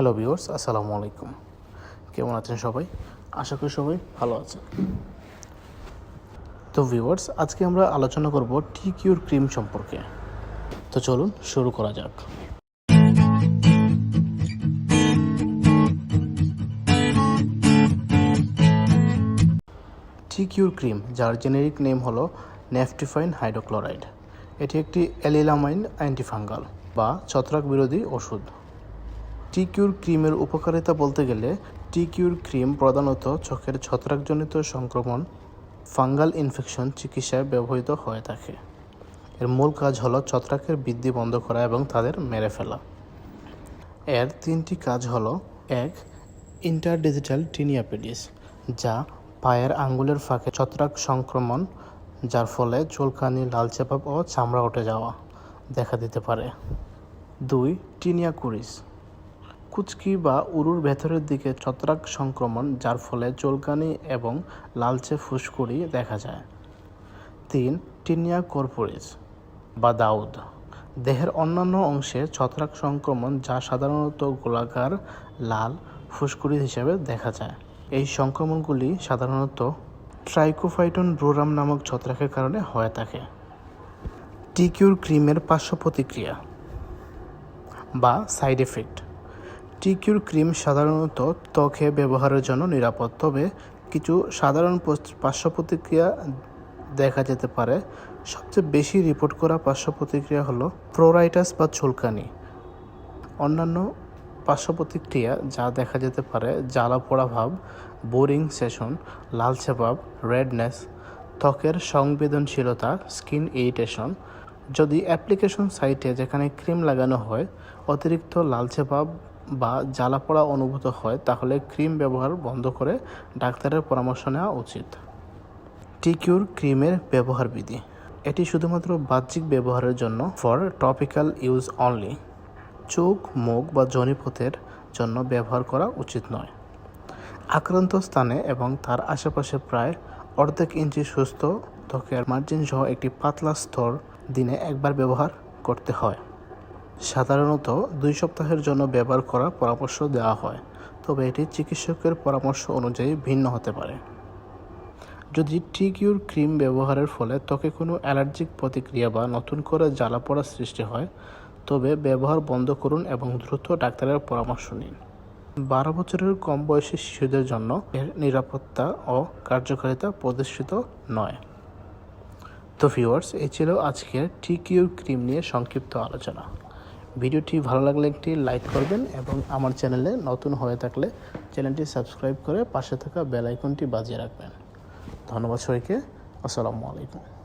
Hello viewers আসসালামু আলাইকুম কেমন আছেন সবাই? আশা করি সবাই ভালো আছেন। তো ভিউয়ার্স আজকে আমরা আলোচনা করব টি কিউর ক্রিম সম্পর্কে। তো চলুন শুরু করা যাক। টি কিউর ক্রিম যার জেনেরিক নেম হলো নেফটিফাইন হাইড্রোক্লোরাইড এটি একটি এলিলামাইন অ্যান্টিফাঙ্গাল বা ছত্রাক বিরোধী ওষুধ। টি কিউর ক্রিমের উপকারিতা বলতে গেলে টিকিউর ক্রিম প্রধানত চোখের ছত্রাকজনিত সংক্রমণ, ফাঙ্গাল ইনফেকশন চিকিৎসায় ব্যবহৃত হয়ে থাকে। এর মূল কাজ হলো ছত্রাকের বৃদ্ধি বন্ধ করা এবং তাদের মেরে ফেলা। এর তিনটি কাজ হলো, এক, ইন্টারডিজিটাল টিনিয়াপেডিস, যা পায়ের আঙ্গুলের ফাঁকে ছত্রাক সংক্রমণ, যার ফলে চুলকানি লালচে ভাব ও চামড়া উঠে যাওয়া দেখা দিতে পারে। দুই টিনিয়া কুরিস কুচকি বা উরুর ভেতরের দিকে ছত্রাক সংক্রমণ, যার ফলে চুলকানি এবং লালচে ফুসকুড়ি দেখা যায়। তিন, টিনিয়া কর্পোরিস বা দাউদ। দেহের অন্যান্য অংশে ছত্রাক সংক্রমণ, যা সাধারণত গোলাকার, লাল ফুসকুড়ি হিসেবে দেখা যায়। এই সংক্রমণগুলি সাধারণত ট্রাইকোফাইটন ব্রোরাম নামক ছত্রাকের কারণে হয়ে থাকে। টিকিউর ক্রিমের পার্শ্ব প্রতিক্রিয়া বা সাইড এফেক্ট। টিকিউর ক্রিম সাধারণত ত্বকে ব্যবহারের জন্য নিরাপদ, তবে কিছু সাধারণ পার্শ্ব প্রতিক্রিয়া দেখা যেতে পারে। সবচেয়ে বেশি রিপোর্ট করা পার্শ্ব প্রতিক্রিয়া হলো প্রোরাইটাস বা চুলকানি। অন্যান্য পার্শ্ব প্রতিক্রিয়া যা দেখা যেতে পারে, জ্বালা পোড়া ভাব, বোরিং সেশন, লালচে ভাব, রেডনেস, ত্বকের সংবেদনশীলতা, স্কিন ইরিটেশন। যদি অ্যাপ্লিকেশন সাইটে যেখানে ক্রিম লাগানো হয়, অতিরিক্ত লালচে ভাব বা জ্বালা পোড়া অনুভূত হয়, তাহলে ক্রিম ব্যবহার বন্ধ করে ডাক্তারের পরামর্শ নেওয়া উচিত। টিকিউর ক্রিমের ব্যবহার বিধি। এটি শুধুমাত্র বাহ্যিক ব্যবহারের জন্য, ফর টপিক্যাল ইউজ অনলি। চোখ, মুখ বা জনিপথের জন্য ব্যবহার করা উচিত নয়। আক্রান্ত স্থানে এবং তার আশেপাশে প্রায় অর্ধেক ইঞ্চি সুস্থ ত্বকের মার্জিন সহ একটি পাতলা স্তর দিনে একবার ব্যবহার করতে হয়। সাধারণত দুই সপ্তাহের জন্য ব্যবহার করার পরামর্শ দেওয়া হয়, তবে এটি চিকিৎসকের পরামর্শ অনুযায়ী ভিন্ন হতে পারে। যদি টিকিউর ক্রিম ব্যবহারের ফলে ত্বকে কোনো অ্যালার্জিক প্রতিক্রিয়া বা নতুন করে জ্বালা পোড়া সৃষ্টি হয়, তবে ব্যবহার বন্ধ করুন এবং দ্রুত ডাক্তারের পরামর্শ নিন। বারো বছরের কম বয়সী শিশুদের জন্য এর নিরাপত্তা ও কার্যকারিতা প্রদর্শিত নয়। তো ভিউয়ার্স, এই ছিল আজকের টিকিউর ক্রিম নিয়ে সংক্ষিপ্ত আলোচনা। ভিডিওটি ভালো লাগলে একটি লাইক করবেন এবং আমার চ্যানেলে নতুন হয়ে থাকলে চ্যানেলটি সাবস্ক্রাইব করে পাশে থাকা বেল আইকনটি বাজিয়ে রাখবেন। ধন্যবাদ সবাইকে। আসসালামু আলাইকুম।